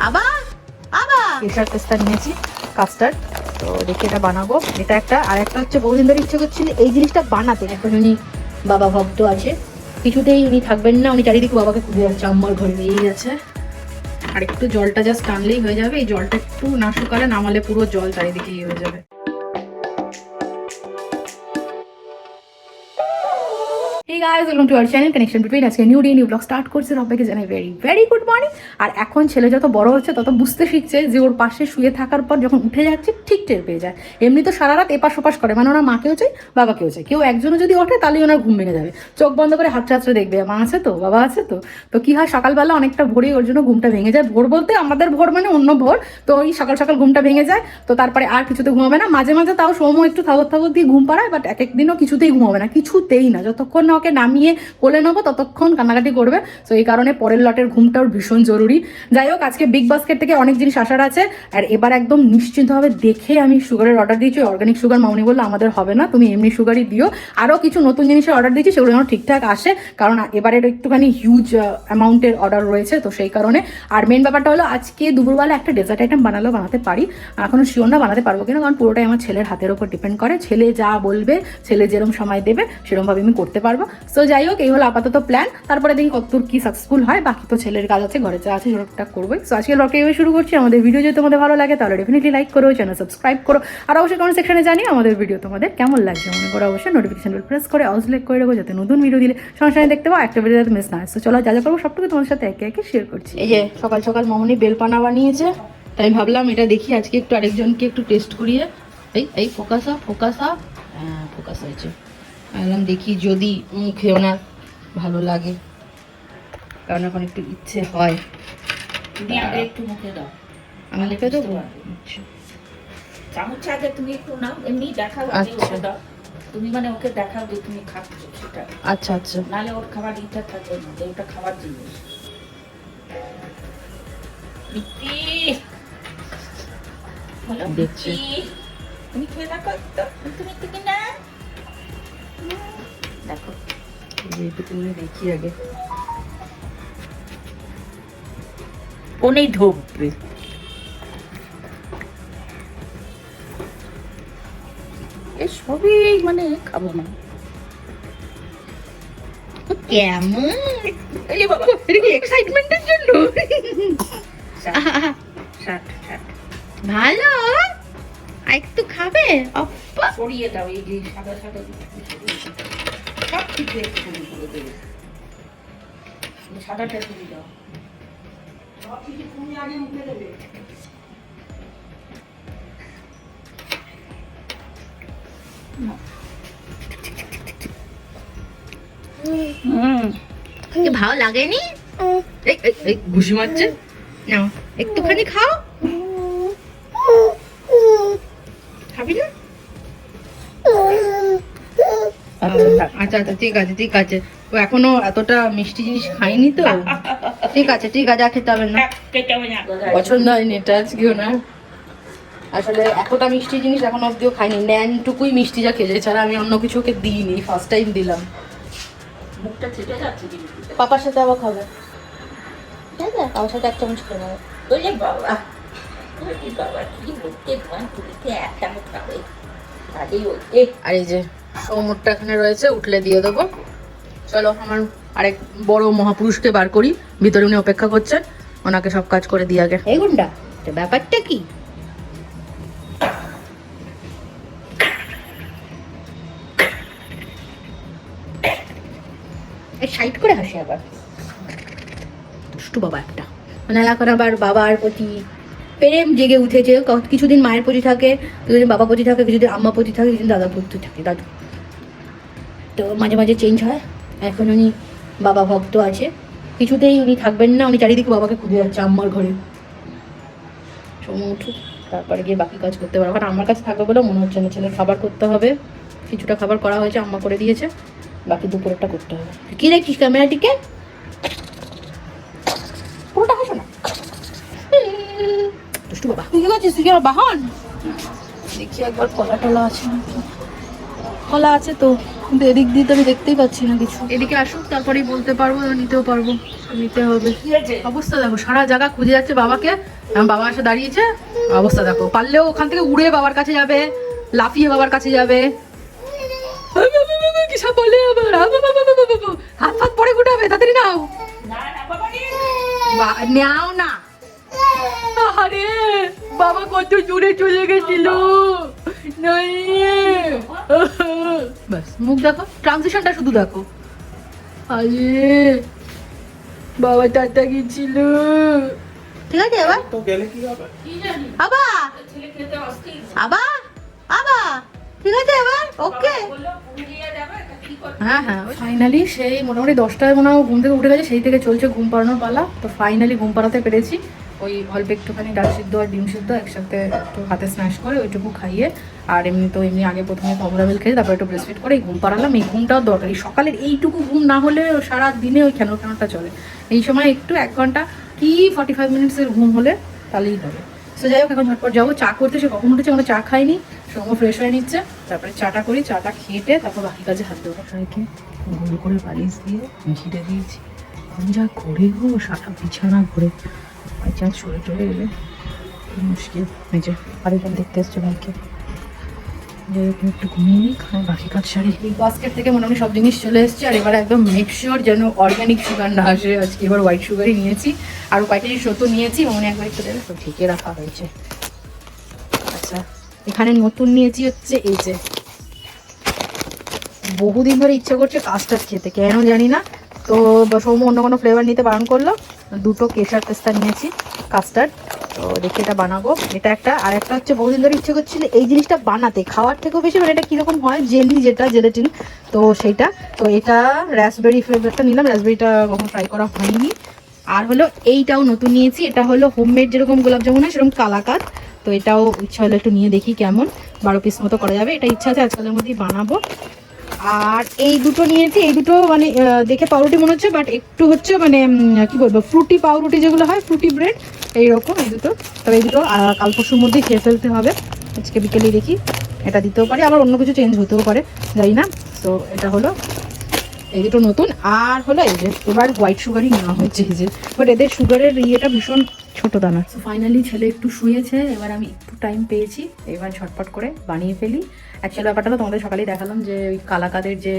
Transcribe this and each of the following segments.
বাবা আবা নিয়েছি তো দেখে এটা বানাবো এটা একটা আর একটা হচ্ছে ইচ্ছে করছিল এই জিনিসটা বানাতে এখন উনি বাবা ভক্ত আছে কিছুতেই উনি থাকবেন না উনি চারিদিকে বাবাকে খুঁজে যাচ্ছে আম্মার ঘরে নিয়ে গেছে আর একটু জলটা জাস্ট টানলেই হয়ে যাবে। এই জলটা একটু না শুকালে নামালে পুরো জল চারিদিকে ইয়ে হয়ে যাবে। Guys welcome to our channel connection between আজকে new day new blog start করছে। সবাইকে জানাই ভেরি ভেরি গুড মর্নিং আর এখন ছেলে যত বড় হচ্ছে, তত বুঝতে শিখছে যে ওর পাশে শুয়ে থাকার পর যখন উঠে যাচ্ছে, ঠিক টের পেয়ে যায়। এমনি তো সারা রাত এপাশ ওপাশ করে মানে ওনার মাকেও চাই বাবাকেও চাই কেউ একজনও যদি ওঠে, তাহলে ওনার ঘুম ভেঙে যাবে। চোখ বন্ধ করে হাত চাত্রে দেখবে, মা আছে তো, বাবা আছে তো। তো কি হয়, সকালবেলা অনেকটা ভোরে ওর জন্য ঘুমটা ভেঙে যায়। ভোর বলতে আমাদের ভোর মানে অন্য ভোর, তো ওই সকাল সকাল ঘুমটা ভেঙে যায়। তো তারপরে আর কিছুতে ঘুমাবে না। মাঝে মাঝে তাও সৌম্য একটু থাবত থাবত দিয়ে ঘুম পাড়ায় বাট এক একদিনও কিছুতেই ঘুমাবে না। কিছুতেই না, যতক্ষণ না ওকে নামিয়ে কোলে নেব, ততক্ষণ কান্নাকাটি করবে। তো এই কারণে পরের লটের ঘুমটাও ভীষণ জরুরি। যাই হোক, আজকে বিগ বাস্কেট থেকে অনেক জিনিস আসার আছে, আর এবার একদম নিশ্চিন্তভাবে দেখে আমি সুগারের অর্ডার দিয়েছি। অর্গানিক সুগার মামনি বলল, আমাদের হবে না, তুমি এমনি সুগারই দিও। আরও কিছু নতুন জিনিসের অর্ডার দিয়েছি, সেগুলো যেন ঠিকঠাক আসে, কারণ এবারের একটুখানি হিউজ অ্যামাউন্টের অর্ডার রয়েছে। তো সেই কারণে, আর মেন ব্যাপারটা হলো, আজকে দুপুরবেলা একটা ডেজার্ট আইটেম বানালেও বানাতে পারি। এখনও শিওর না বানাতে পারব কিনা, কারণ পুরোটাই আমার ছেলের হাতের ওপর ডিপেন্ড করে। ছেলে যা বলবে, ছেলে যেরকম সময় দেবে সেরকমভাবে আমি করতে পারব। সো যাই হোক এই হলো আপাতত প্ল্যান তারপরে দেখি কতদূর কি সাকসেসফুল হয়, বাকি তো ছেলের কাজ আছে, ঘরে যা আছে সেটা করবোই। সো আজকে ব্লগটা এভাবে শুরু করছি। আমাদের ভিডিও যদি তোমাদের ভালো লাগে, তাহলে ডেফিনেটলি লাইক করো চ্যানেল সাবস্ক্রাইব করো। আর অবশ্যই কমেন্ট সেকশনে জানিও আমাদের ভিডিও তোমাদের কেমন লাগছে। মনে করো অবশ্যই নোটিফিকেশন বেল প্রেস করে অল সিলেক্ট করে রাখো, যাতে নতুন ভিডিও দিলে সঙ্গে সঙ্গে দেখতে পাও, একটা ভিডিও যাতে মিস না হয়। So, চলো, যা যা করব, সবটুকু তোমাদের সাথে একে একে শেয়ার করছি। এই যে, সকাল সকাল মামনি বেলপানা বানিয়েছে, তাই ভাবলাম এটা দেখি, আজকে একটু আরেকজনকে একটু টেস্ট করিয়ে। এই এই ফোকাসা ফোকাসা হ্যাঁ ফোকাস হয়েছে। ভাবলাম দেখি যদি মুখে ওনার ভালো লাগে। কারণ এখন একটু ইচ্ছে হয়। একটু মুখে দাও। আমি লিখে দেবো? আচ্ছা। চামচ আগে তুমি একটু নাও এমনি দেখাও আচ্ছা। দাও। তুমি মানে ওকে দেখাও যে তুমি খাচ্ছ সেটা। আচ্ছা আচ্ছা। নালে ওর খাবার ইচ্ছা থাকবে না ওটা খাবার জিনিস দেখছি। তুমি খেয়ে দেখো না দেখো। এইটুকু দেখি আগে। কোনেই ঢোকবে সবই মানে খাব না। কেমন? এক্সাইটমেন্টের জন্য? ভালো? আর একটু খাবে সরিয়ে দাও এই যে সাদা সাদা সব কিছু একটু করে দেবে সাদাটা সরিয়ে দাও। সব কিছু তুমি আগে মুখে দেবে। ভালো লাগেনি? ঘুষি মারছে? একটুখানি খাও। আচ্ছা আচ্ছা ঠিক আছে ঠিক আছে। ও এখনও এতটা মিষ্টি জিনিস খাইনি তো? ঠিক আছে ঠিক আছে খেতে হবে না। পছন্দ হয়নি এটা আজকেও না। আসলে এতটা মিষ্টি জিনিস এখন অব্দিও খাইনি ন্যানটুকুই মিষ্টি যা খেয়েছে এছাড়া আমি অন্য কিছু ওকে দিইনি ফার্স্ট টাইম দিলাম। মুখটা ছেটে যাচ্ছে পাপার সাথে আবার খাবে। আমার সাথে এক চামচ খেয়ে নেবে। ওরে বাবা বাবা কি বলতে ভান এক চামচ খাবে। আর এই যে সৌমরটা এখানে রয়েছে, উঠলে দিয়ে দেবো। চলো আমার আরেক বড় মহাপুরুষকে বার করি, ভিতরে উনি অপেক্ষা করছেন, ওনাকে সব কাজ করে দিয়ে আগে। এই গুন্ডা ব্যাপারটা কি? সাইড করে হাসি আবার। দুষ্টু বাবা একটা। মানে এখন আবার বাবার প্রতি প্রেম জেগে উঠেছে কিছুদিন মায়ের প্রতি থাকে, কিছুদিন বাবা প্রতি থাকে, কিছুদিন আম্মা প্রতি থাকে, কিছুদিন দাদার প্রতি থাকে, দাদু। তো মাঝে মাঝে চেঞ্জ হয়। এখন উনি বাবা ভক্ত আছে। কিছুতেই উনি থাকবেন না উনি চারিদিকে বাবাকে খুঁজে যাচ্ছে আম্মার ঘরে। সময় উঠুক তারপরে গিয়ে বাকি কাজ করতে পারব। কারণ আমার কাছে থাকবে বলে মনে হচ্ছে না। ছেলে খাবার করতে হবে। কিছুটা খাবার করা হয়েছে আম্মা করে দিয়েছে। বাকি দুপুরেরটা করতে হবে। কি দেখছিস ক্যামেরাটিকে পুরোটা হাসো না। দুষ্টু বাবা। তুই কি তুই বাহন? দেখি একবার কলা টলা আছে কলা আছে তো। কিন্তু এদিক দিয়ে তো আমি দেখতেই পাচ্ছি না কিছু। এদিকে আসুক, তারপরেই বলতে পারব নিতেও পারব। নিতে হবে। অবস্থা দেখো, সারা জায়গা খুঁজে যাচ্ছে বাবাকে। বাবা এসে দাঁড়িয়েছে। অবস্থা দেখো, পারলেও ওখান থেকে উড়ে বাবার কাছে যাবে, লাফিয়ে বাবার কাছে যাবে। কি সব বলে আবার? হাত ফাত পরে গুটাবে, তাড়াতাড়ি নাও। নেও না। আরে বাবা কত দূরে চলে গেছিল। বাস মুখ দেখো ট্রানজিশনটা শুধু দেখো। আরে বাবা টাটা গেছিল ঠিক আছে এবার? তো গেলে কি হবে? আবা! আবা! আবা! ঠিক আছে এবার? ওকে। হ্যাঁ হ্যাঁ ফাইনালি সেই মোটামুটি দশটায় মনে হয় ঘুম থেকে উঠে গেছে সেই থেকে চলছে ঘুম পাড়ানোর পালা। তো ফাইনালি ঘুম পাড়াতে পেরেছি। ওই অল্প একটুখানি ডাল সিদ্ধ আর ডিম সিদ্ধ একসাথে একটু হাতে স্ম্যাশ করে ওইটুকু খাইয়ে আর এমনি তো এমনি আগে প্রথমে কমলা মিল খেয়ে তারপর একটু ব্রেস্টফিট করে ঘুম পাড়ালাম, এই ঘুমটাও দরকারি। সকালের এইটুকু ঘুম না হলে সারা দিনে ওই কেন কেনটা চলে। এই সময় একটু এক ঘণ্টা কি ফর্টি ফাইভ মিনিটসের ঘুম হলে তাহলেই হবে। সো যাই হোক, এখন ঝটপট যাব। চা করতে, সে কখন উঠেছে আমরা চা খাইনি সঙ্গ ফ্রেশ হয়ে নিচ্ছে। তারপরে চাটা করি, চাটা খেটে তারপর বাকি কাজে হাত দেবো সবাইকে গোল করে বালিশ দিয়ে ঘিরে দিয়েছি। এখন যা ঘুরে গো, সারা বিছানা ঘুরে। বাই চান্স চলে চলে গেলে। খুব মুশকিল। এই যে আরেকজন দেখতে এসছে ভাইকে। যাই হোক, একটু ঘুমিয়ে নিই কারণ বাকি কাজ সারি। বিগ বাস্কেট থেকে মোটামুটি সব জিনিস চলে এসছে আর এবার একদম মেক শিওর যেন অর্গানিক সুগার না আসে। আজকে এবার হোয়াইট সুগারই নিয়েছি। আর কয়েকটা জিনিস নতুন নিয়েছি মনে একবার একটু দেবে। তো ঢেকে রাখা হয়েছে। আচ্ছা এখানে নতুন নিয়েছি হচ্ছে এই যে। বহুদিন ধরে ইচ্ছে করছে কাস্টার্ড খেতে কেন জানি না। তো বা সৌম্য অন্য কোনো ফ্লেভার নিতে বারণ করল। দুটো কেশার পেস্তা নিয়েছি কাস্টার্ড তো দেখি এটা বানাবো। এটা একটা, আর একটা হচ্ছে বহুদিন ধরে ইচ্ছে করছিল এই জিনিসটা বানাতে। খাওয়ার থেকেও বেশি মানে এটা কীরকম হয়? জেলি যেটা জেলেটিন তো সেইটা তো এটা র্যাসবেরি ফ্লেভারটা নিলাম। র্যাসবেরিটা কখনো ট্রাই করা হয়নি। আর হলো এইটাও নতুন নিয়েছি। এটা হলো হোমমেড যেরকম গোলাপ জামুন হয়, সেরকম কালাকাত। তো এটাও ইচ্ছা হলো একটু নিয়ে দেখি কেমন। বারো পিস মতো করা যাবে। এটা ইচ্ছা আছে আজকালের মধ্যেই বানাবো। আর এই দুটো নিয়েছি, এই দুটো মানে দেখে পাউরুটি মনে হচ্ছে বাট একটু হচ্ছে মানে কি বলব, ফ্রুটি পাউরুটি যেগুলো হয়, ফ্রুটি ব্রেড, এইরকম, এই দুটো। তবে এই দুটো কাল পরশুর মধ্যেই খেয়ে ফেলতে হবে। আজকে বিকেলেই দেখি, এটা দিতেও পারে, আবার অন্য কিছু চেঞ্জ হতেও পারে, জানি না। তো এটা হলো, এই দুটো নতুন, আর হলো এই যে, এবার হোয়াইট সুগারই নেওয়া হচ্ছে এই যে। বাট এদের সুগারের ইয়েটা ভীষণ ছোট দানা। ফাইনালি ছেলে একটু শুয়েছে, এবার আমি একটু টাইম পেয়েছি, এবার ঝটপট করে বানিয়ে ফেলি। অ্যাকচুয়ালি ব্যাপারটা তো তোমাদের সকালেই দেখালাম যে, ওই কালাকাদের যে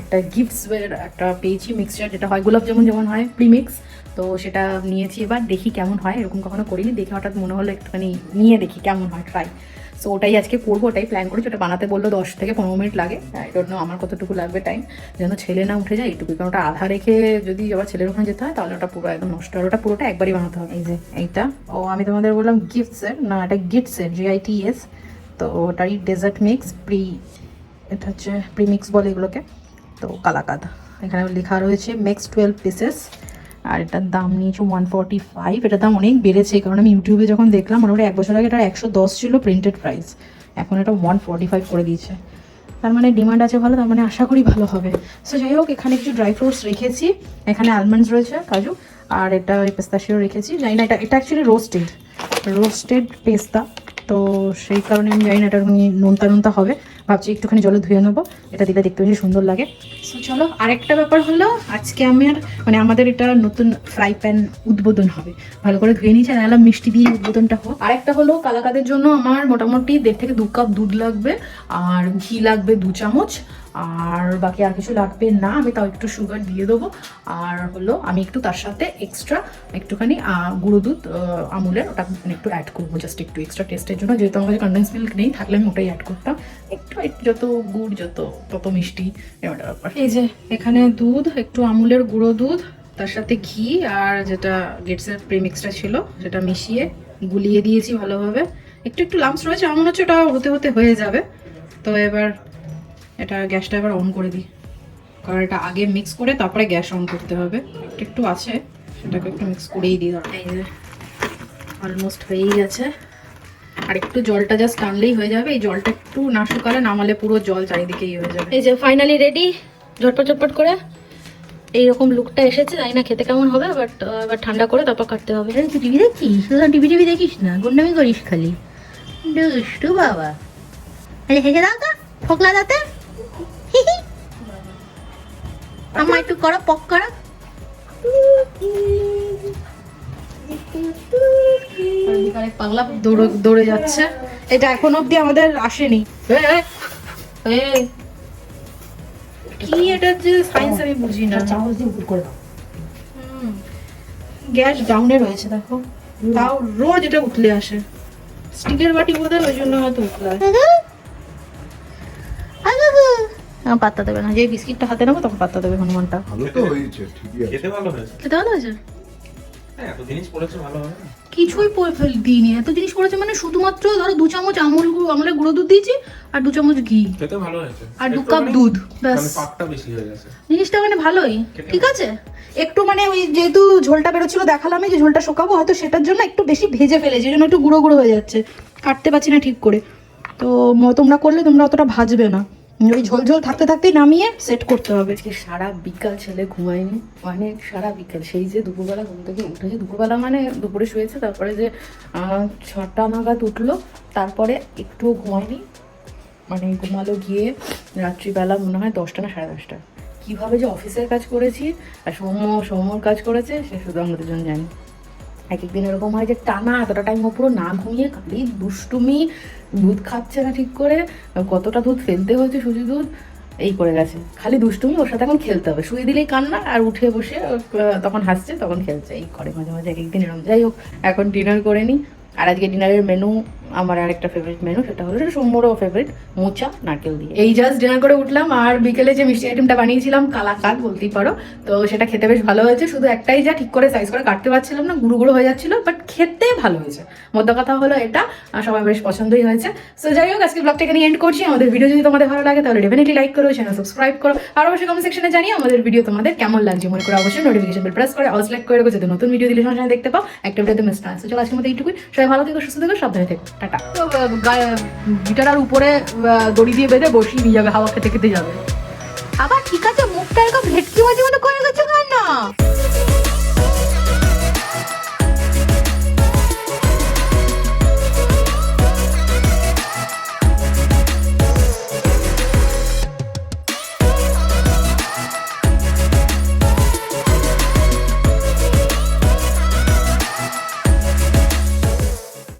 একটা গিফটস একটা পেয়েছি মিক্সচার যেটা হয়, গোলাপ যেমন যেমন হয় প্রিমিক্স তো সেটা নিয়েছি এবার, দেখি কেমন হয়। এরকম কখনো করিনি, দেখে হঠাৎ মনে হলো একটুখানি নিয়ে দেখি কেমন হয় ট্রাই সো ওটাই আজকে করব, ওটাই প্ল্যান করেছি। ওটা বানাতে বলল দশ থেকে পনেরো মিনিট লাগে। আই আমার কতটুকু লাগবে টাইম যেন ছেলে না উঠে যায় এইটুকু কারণ ওটা আধা রেখে যদি আবার ছেলের ওখানে যেতে হয়, তাহলে ওটা পুরো একদম নষ্ট। আর ওটা পুরোটা একবারই বানাতে হবে। এই যে এইটা। ও, আমি তোমাদের বললাম গিফটসের না, এটা গিফটসের জিআইটিএস তো ওটারই ডেজার্ট মিক্স প্রি এটা হচ্ছে প্রিমিক্স বলে এগুলোকে। তো কালাকাদ। এখানে লেখা রয়েছে মেক্স টুয়েলভ পিসেস আর এটার দাম নিয়েছে ওয়ান ফর্টি ফাইভ এটার দাম অনেক বেড়েছে। কারণ আমি ইউটিউবে যখন দেখলাম মোটামুটি এক বছর আগে এটা একশো দশ ছিল প্রিন্টেড প্রাইস এখন এটা ওয়ান ফর্টি ফাইভ করে দিয়েছে। তার মানে ডিমান্ড আছে ভালো, তার মানে আশা করি ভালো হবে। সো যাই হোক, এখানে কিছু ড্রাই ফ্রুটস রেখেছি। এখানে আলমন্ডস রয়েছে, কাজু, আর এটা ওই পেস্তাশিও রেখেছি। জানি না, এটা এটা অ্যাকচুয়ালি রোস্টেড রোস্টেড পেস্তা তো সেই কারণে আমি জানি না এটা নোনতা নোনতা হবে। ভাবছি একটুখানি জলে ধুয়ে নেব। এটা দিলে দেখতে বেশি সুন্দর লাগে। সো চলো, আরেকটা ব্যাপার হলো, আজকে আমার মানে আমাদের এটা নতুন ফ্রাই প্যান উদ্বোধন হবে। ভালো করে ধুয়ে নিয়েছি, আর মিষ্টি দিয়ে উদ্বোধনটা হোক। আরেকটা হলো, কালাকাদের জন্য আমার মোটামুটি দেড় থেকে দু কাপ দুধ লাগবে, আর ঘি লাগবে দু চামচ। আর বাকি আর কিছু লাগবে না, আমি তাও একটু সুগার দিয়ে দেবো। আর হলো, আমি একটু তার সাথে এক্সট্রা একটুখানি গুঁড়ো দুধ আমুলের ওটা একটু অ্যাড করব জাস্ট একটু এক্সট্রা টেস্টের জন্য। যেহেতু আমার কাছে কন্ডেন্স মিল্ক নেই, থাকলে আমি ওটাই অ্যাড করতাম। একটু একটু যত গুড়, যত, তত মিষ্টি এবারটা ব্যাপার। এই যে, এখানে দুধ, একটু আমুলের গুঁড়ো দুধ, তার সাথে ঘি, আর যেটা গেটসের প্রেমিক্সটা ছিল, সেটা মিশিয়ে গুলিয়ে দিয়েছি ভালোভাবে। একটু একটু লামস রয়েছে, আমার হচ্ছে ওটা হতে হতে হয়ে যাবে। তো এবার এটা গ্যাসটা এবার অন করে দিই। কারণ এটা আগে মিক্স করে তারপরে গ্যাস অন করতে হবে। একটু একটু আছে সেটাকে একটু মিক্স করেই দিই ধরো। এই যে অলমোস্ট হয়েই গেছে। আর একটু জলটা জাস্ট টানলেই হয়ে যাবে। এই জলটা একটু না শুকালে নামালে পুরো জল চারিদিকেই হয়ে যাবে। এই যে ফাইনালি রেডি ঝটপট ঝটপট করে। এইরকম লুকটা এসেছে জানি না খেতে কেমন হবে বাট এবার ঠান্ডা করে তারপর কাটতে হবে। তুই টিভি দেখছিস তুই টিভি টিভি দেখিস না? গুন্ডামি করিস খালি। দুষ্টু বাবা। এই হেসে দাও তো ফোকলা দাঁতে। আমার একটু করো পক করো। পাগলা দৌড়ে দৌড়ে যাচ্ছে। এটা এখন অবধি আমাদের আসেনি। কি এটা যে সায়েন্স আমি বুঝি না। চামচ দিয়ে উপর করে দাও। গ্যাস ডাউনে রয়েছে দেখো। তাও রোজ এটা উঠলে আসে। স্টিকের বাটি বোধ হয় ওই জন্য হয়তো উঠলে আসে। পাত্তা দেবে না। যে বিস্কিটটা হাতে নেব তখন পাত্তা দেবে হনুমানটা। ভালো তো হয়েছে ঠিকই আছে। খেতে ভালো হয়েছে? খেতে ভালো হয়েছে? হ্যাঁ এত জিনিস পড়েছে ভালো হবে না। কিছুই পরে ফেল দিইনি। এত জিনিস করেছে মানে শুধুমাত্র ধরো দু চামচ আমুল আমলের গুঁড়ো দুধ দিয়েছি আর দু চামচ ঘি। খেতে ভালো হয়েছে। আর দু কাপ মানে- দুধ ব্যাস। মানে পাকটা বেশি হয়ে গেছে। জিনিসটা মানে ভালোই। ঠিক আছে? একটু মানে ওই যেহেতু ঝোলটা বেরোচ্ছিল দেখালাম যে ঝোলটা শোকাবো হয়তো সেটার জন্য একটু বেশি ভেজে ফেলেছি জন্য একটু গুঁড়ো গুঁড়ো হয়ে যাচ্ছে। কাটতে পারছি না ঠিক করে। তো তোমরা করলে তোমরা অতটা ভাজবে না। ওই ঝোল ঝোল থাকতে থাকতেই নামিয়ে সেট করতে হবে। আজকে সারা বিকাল ছেলে ঘুমায়নি মানে সারা বিকাল। সেই যে দুপুরবেলা ঘুম থেকে উঠেছে দুপুরবেলা মানে দুপুরে শুয়েছে, তারপরে যে ছটা নাগাদ উঠল, তারপরে একটুও ঘুমায়নি। মানে ঘুমালো গিয়ে রাত্রিবেলা মনে হয় দশটা না সাড়ে দশটা। কীভাবে যে অফিসের কাজ করেছি আর সৌম্য, সৌম্যর কাজ করেছে, সে শুধু আমরা দুজন জানি। এক একদিন এরকম হয় যে টানা এতটা টাইম ও পুরো না ঘুমিয়ে খালি দুষ্টুমি, দুধ খাচ্ছে না ঠিক করে, কতটা দুধ ফেলতে হয়েছে সুজি দুধ, এই করে গেছে। খালি দুষ্টুমি, ওর সাথে এখন খেলতে হবে। শুয়ে দিলেই কান্না, আর উঠে বসে তখন হাসছে, তখন খেলছে, এই করে মাঝে মাঝে এক একদিন এরকম। যাই হোক, এখন ডিনার করে নিই আর আজকে ডিনারের মেনু আমার আরেকটা ফেভারিট মেনু সেটা হলো সেটা সোমবারও ফেভারিট মোচা, নারকেল দিয়ে। এই জাস্ট ডিনার করে উঠলাম, আর বিকেলে যে মিষ্টি আইটেমটা বানিয়েছিলাম কালাকাল বলতেই পারো, তো সেটা খেতে বেশ ভালো হয়েছে। শুধু একটাই যা, ঠিক করে সাইজ করে কাটতে পারছিলাম না, গুঁড়ো গুঁড়ো হয়ে যাচ্ছিল বাট খেতে ভালো হয়েছে। মধ্য কথা হলো এটা সবাই বেশ পছন্দই হয়েছে। সো যাই হোক, আজকে ব্লগটা এখানে এন্ড করছি। আমাদের ভিডিও যদি তোমাদের ভালো লাগে, তাহলে ডেফিনেটলি লাইক করো চ্যানেল সাবস্ক্রাইব করো, আর অবশ্যই কমেন্ট সেকশনে জানিয়ে আমাদের ভিডিও তোমাদের কেমন লাগছে। মনে করে অবশ্যই নোটিফিকেশন বেল প্রেস করে অল সিলেক্ট করে রাখো, যাতে নতুন ভিডিও দিলে সঙ্গে দেখতে পাও। একটা ভিডিওতে মিস না চলো, আজকের মতো এইটুকুই। সবাই ভালো থেকো, সুস্থ থেকো, সাবধানে থেকো। টাটা গিটারার উপরে দড়ি দিয়ে বেঁধে বসিয়ে নিয়ে যাবে, হাওয়া খেতে খেতে যাবে। আবার ঠিক আছে, মুখটা এরকম ভেটকি মাঝে মতো করে